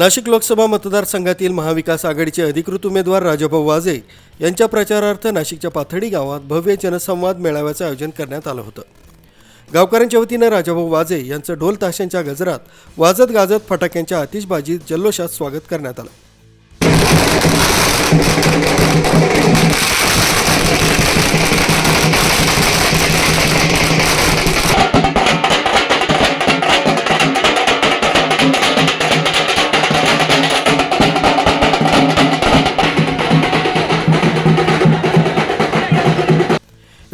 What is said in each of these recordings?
नाशिक लोकसभा मतदारसंघातील महाविकास आघाडीचे अधिकृत उमेदवार राजाभाऊ वाजे यांच्या प्रचारार्थ नाशिकच्या पाथडी गावात भव्य जनसंवाद मेळाव्याचं आयोजन करण्यात आलं होतं. गावकऱ्यांच्या वतीनं राजाभाऊ वाजे यांचं ढोल ताशांच्या गजरात वाजत गाजत फटाक्यांच्या आतिषबाजीत जल्लोषात स्वागत करण्यात आलं.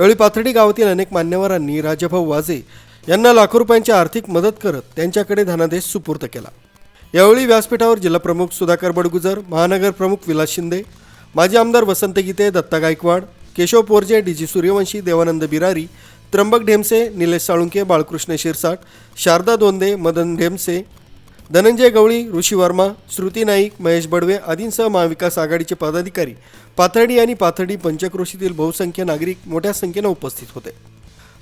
यावेळी पाथर्डी गावातील अनेक मान्यवरांनी राजाभाऊ वाजे यांना लाखो रुपयांची आर्थिक मदत करत त्यांच्याकडे धनादेश सुपूर्त केला. यावेळी व्यासपीठावर जिल्हाप्रमुख सुधाकर बडगुजर महानगर प्रमुख विलास शिंदे माजी आमदार वसंत गीते दत्ता गायकवाड केशव पोरजे डी जी सूर्यवंशी देवानंद बिरारी त्र्यंबक ढेमसे निलेश साळुंके बाळकृष्ण शिरसाट शारदा दोंदे मदन ढेमसे धनंजय गवळी ऋषी वर्मा श्रुती नाईक महेश बडवे आदींसह महाविकास आघाडीचे पदाधिकारी पाथर्डी आणि पाथर्डी पंचक्रोशीतील बहुसंख्य नागरिक मोठ्या संख्येनं उपस्थित होते.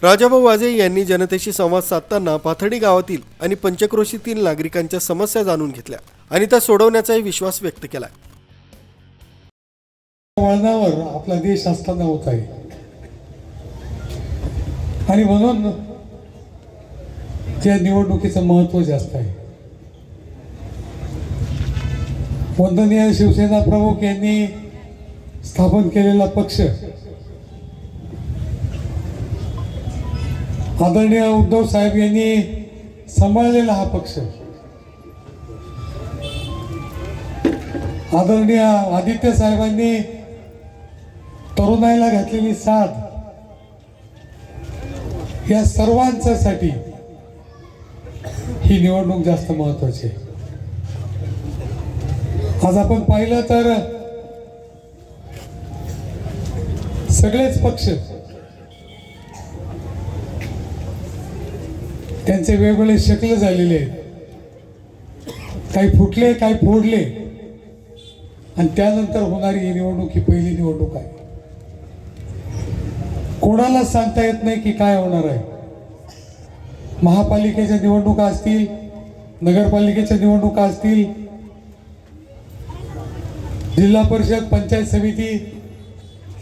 राजाभाऊ वाजे यांनी जनतेशी संवाद साधताना पाथर्डी गावातील आणि पंचक्रोशीतील नागरिकांच्या समस्या जाणून घेतल्या आणि त्या सोडवण्याचाही विश्वास व्यक्त केला. वळणावर आपला देश असताना होत आहे. आणि म्हणून त्या निवडणुकीचं महत्त्व जास्त आहे. वंदनीय शिवसेना प्रमुख यांनी स्थापन केलेला पक्ष. आदरणीय उद्धव साहेब यांनी सांभाळलेला हा पक्ष. आदरणीय आदित्य साहेबांनी तरुणाईला घातलेली साथ या सर्वांच्यासाठी ही निवडणूक जास्त महत्वाची आहे. आज आपण पाहिलं तर सगळेच पक्ष त्यांचे वेगवेगळे शकल झालेले आहेत. काही फुटले काही फोडले. आणि त्यानंतर होणारी ही निवडणूक ही पहिली निवडणूक आहे. कोणालाच सांगता येत नाही की काय होणार आहे? महापालिकेच्या निवडणुका असतील नगरपालिकेच्या निवडणुका असतील जिल्हा परिषद पंचायत समिती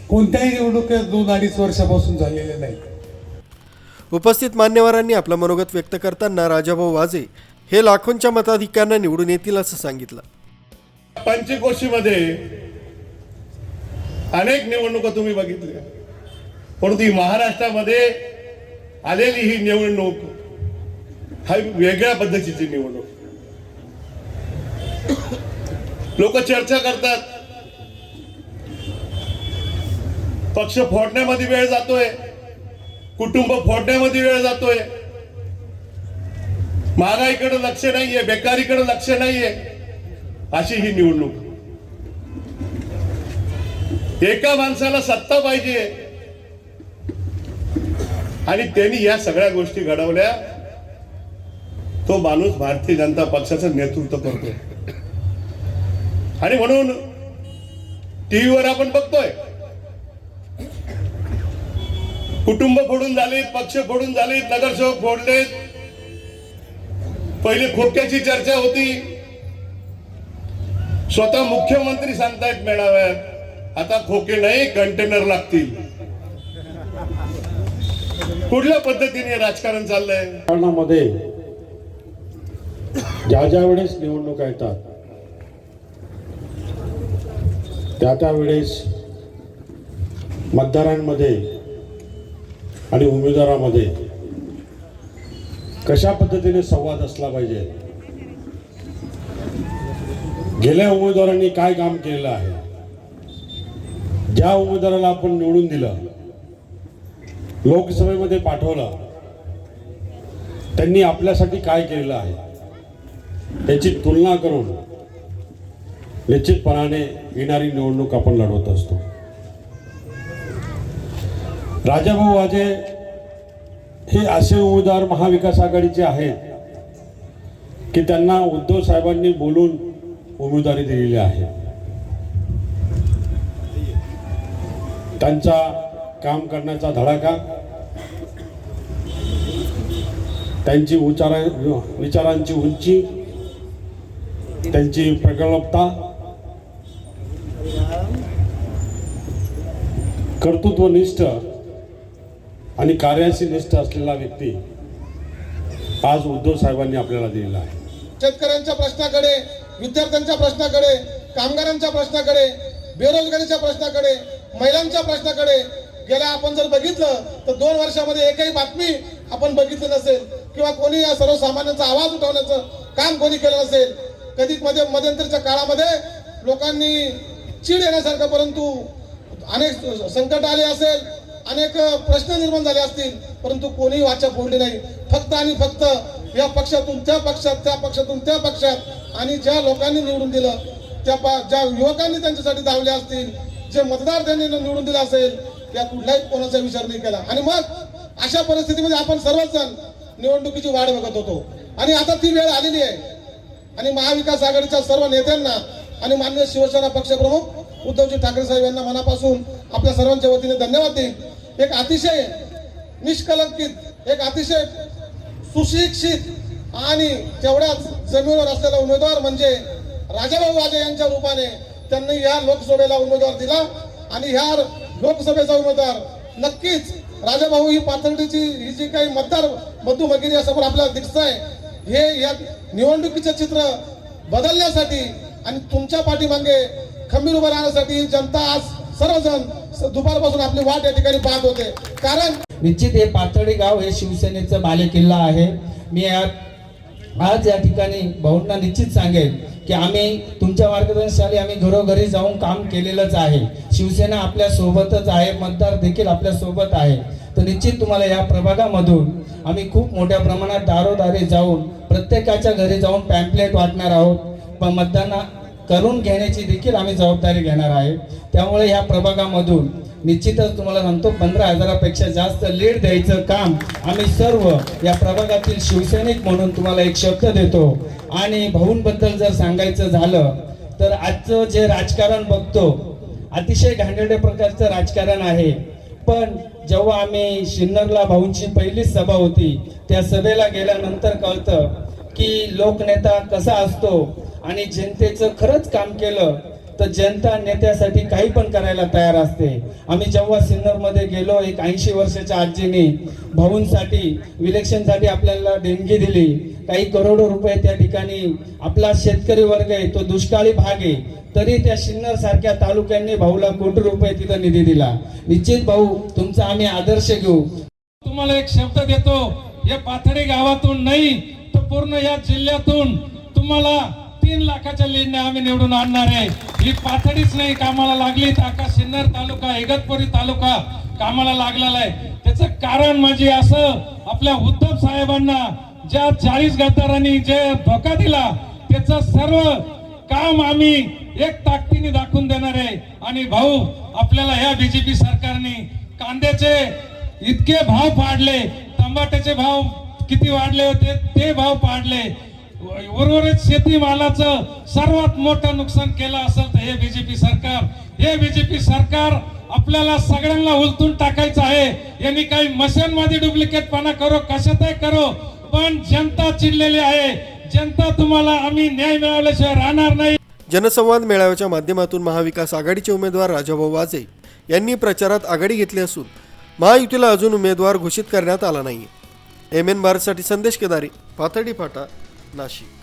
कोणत्याही निवडणुकीत दोन अडीच वर्षापासून झालेल्या नाही उपस्थित मान्यवरांनी आपलं मनोगत व्यक्त करताना राजाभाऊ वाजे हे लाखोंच्या मताधिक्यांना निवडून येतील असं सांगितलं. पंचकोशीमध्ये अनेक निवडणुका तुम्ही बघितल्या. परंतु ही महाराष्ट्रामध्ये आलेली ही निवडणूक हा वेगळ्या पद्धतीची निवडणूक. लोक चर्चा करतात पक्ष फोडण्यामध्ये वेळ जातोय. कुटुंब फोडण्यामध्ये वेळ जातोय. महागाईकडे लक्ष नाहीये बेकारीकडे लक्ष नाहीये अशी ही निवडणूक. एका माणसाला सत्ता पाहिजे. आणि त्यांनी या सगळ्या गोष्टी घडवल्या. तो माणूस भारतीय जनता पक्षाचं नेतृत्व करतोय. आणि म्हणून टीव्हीवर आपण बघतोय. कुटुंब फोडून झालीत पक्ष फोडून झालीत नगरसेवक फोडलेत. पहिले खोक्याची चर्चा होती. स्वतः मुख्यमंत्री सांगतायत मेळाव्यात आता खोके नाही कंटेनर लागतील. कुठल्या पद्धतीने राजकारण चाललंय? राजकारणामध्ये ज्या ज्या वेळेस निवडणुका येतात त्या त्या वेळेस मतदारांमध्ये आणि उमेदवारामध्ये कशा पद्धतीने संवाद असला पाहिजे? गेल्या उमेदवारांनी काय काम केलेलं आहे? ज्या उमेदवाराला आपण निवडून दिलं लोकसभेमध्ये पाठवलं त्यांनी आपल्यासाठी काय केलेलं आहे? त्याची तुलना करून निश्चितपणाने येणारी निवडणूक आपण लढवत असतो. राजाभाऊ वाजे हे असे उमेदवार महाविकास आघाडीचे आहेत की त्यांना उद्धव साहेबांनी बोलून उमेदवारी दिलेली आहे. त्यांचा काम करण्याचा धडाका त्यांची उच्चारा विचारांची उंची त्यांची प्रगल्भता कर्तृत्वनिष्ठ आणि कार्याशी निष्ठ असलेला व्यक्ती आज उद्धव साहेबांनी आपल्याला दिलेला आहे. शेतकऱ्यांच्या प्रश्नाकडे विद्यार्थ्यांच्या प्रश्नाकडे कामगारांच्या प्रश्नाकडे बेरोजगारीच्या प्रश्नाकडे महिलांच्या प्रश्नाकडे गेल्या आपण जर बघितलं तर दोन वर्षामध्ये एकही बातमी आपण बघितली नसेल किंवा कोणी या सर्वसामान्यांचा आवाज उठवण्याचं काम कोणी केलं नसेल कधी मध्ये मध्यंतरीच्या काळामध्ये लोकांनी चीड येण्यासारखं परंतु अनेक संकट आले असेल अनेक प्रश्न निर्माण झाले असतील परंतु कोणीही वाचा फोडली नाही. फक्त आणि फक्त या पक्षातून त्या पक्षात त्या पक्षातून त्या पक्षात आणि ज्या लोकांनी निवडून दिलं त्या ज्या युवकांनी त्यांच्यासाठी धावले असतील जे मतदार त्यांनी निवडून दिला असेल या कुठल्याही कोणाचा विचार नाही केला. आणि मग अशा परिस्थितीमध्ये आपण सर्वच जण निवडणुकीची वाट बघत होतो. आणि आता ती वेळ आलेली आहे. आणि महाविकास आघाडीच्या सर्व नेत्यांना आणि मान्य शिवसेना पक्षप्रमुख उद्धवजी ठाकरे साहेब यांना मनापासून आपल्या सर्वांच्या वतीने धन्यवाद देईन. एक अतिशय निष्कलंकित एक अतिशय सुशिक्षित आणि तेवढ्याच जमिनीवर असलेला उमेदवार म्हणजे राजाभाऊ राजे यांच्या रूपाने त्यांनी या लोकसभेला उमेदवार दिला आणि ह्या लोकसभेचा उमेदवार नक्कीच राजाभाऊ ही पाथर्डीची ही जी काही मतदार मधुमगिरी समोर आपल्याला दिसत आहे हे या निवडणुकीचे चित्र बदलण्यासाठी आणि तुमच्या पाठीमागे खंबीर उभं राहण्यासाठी जनता आज सर्वजण दुपारपासून आपली वाट या ठिकाणी पाहत होते. कारण निश्चित हे पाथडी गाव हे शिवसेनेचं बालेकिल्ला आहे. मी आज या ठिकाणी भाऊंना निश्चित सांगेल की आम्ही तुमच्या मार्गदर्शनाखाली आम्ही घरोघरी जाऊन काम केलेलंच आहे. शिवसेना आपल्या सोबतच आहे मतदार देखील आपल्यासोबत आहे. तर निश्चित तुम्हाला या प्रभागामधून आम्ही खूप मोठ्या प्रमाणात दारोदारी जाऊन प्रत्येकाच्या घरी जाऊन पॅम्पलेट वाटणार आहोत. पण करून घेण्याची देखील आम्ही जबाबदारी घेणार आहे. त्यामुळे ह्या प्रभागामधून निश्चितच तुम्हाला सांगतो पंधरा हजारापेक्षा जास्त लीड द्यायचं काम आम्ही सर्व या प्रभागातील शिवसैनिक म्हणून तुम्हाला एक शब्द देतो. आणि भाऊंबद्दल जर सांगायचं झालं तर आजचं जे राजकारण बघतो अतिशय घाणेरड्या प्रकारचं राजकारण आहे. पण जेव्हा आम्ही शिन्नरला भाऊंची पहिलीच सभा होती त्या सभेला गेल्यानंतर कळतं की लोकनेता कसा असतो आणि जनतेचं खरंच काम केलं तर जनता नेत्यासाठी काही पण करायला तयार असते. आम्ही जेव्हा सिन्नरमध्ये गेलो एक ऐंशी वर्षाच्या आजीने भाऊंसाठी विलेक्शनसाठी आपल्याला देणगी दिली. काही करोडो रुपये त्या ठिकाणी आपला शेतकरी वर्ग आहे तो दुष्काळी भाग आहे. तरी त्या सिन्नर सारख्या तालुक्यांनी भाऊला कोटी रुपये तिथं निधी दिला. निश्चित भाऊ तुमचा आम्ही आदर्श घेऊ. तुम्हाला एक शब्द देतो या पाथडी गावातून नाही तर पूर्ण या जिल्ह्यातून तुम्हाला तीन लाखाच्या लीडने आम्ही निवडून आणणार आहे. ही पातळीच नाही कामाला लागली तर सिन्नर तालुका इगतपुरी तालुका कामाला लागलेला आहे. त्याचं कारण म्हणजे असं आपल्या उद्धव साहेबांना ज्या चाळीस गद्दारांनी जे धोका दिला त्याचं सर्व काम आम्ही एक ताकदीने दाखवून देणार आहे. आणि भाऊ आपल्याला ह्या बीजेपी सरकारने कांद्याचे इतके भाव पाडले टमाट्याचे भाव किती वाढले होते ते भाव पाडले. उर्वरित शेतीमालाचं सर्वात मोठं नुकसान केलं असेल तर हे बीजेपी सरकार. हे बीजेपी सरकार आपल्याला सगळ्यांना उलटून टाकायचं आहे. यांनी काही मशीनमध्ये डुप्लिकेटपणा डुप्लिकेट पाना करो कशातही करो पण जनता चिडलेली आहे. जनता तुम्हाला आम्ही न्याय मिळवल्याशिवाय राहणार नाही. जनसंवाद मेळाव्याच्या माध्यमातून महाविकास आघाडीचे उमेदवार राजाभाऊ वाजे यांनी प्रचारात आघाडी घेतली असून महायुतीला अजून उमेदवार घोषित करण्यात आला नाही एम एन भारतसाठी संदेश केदारी पाथडी फाटा नाशिक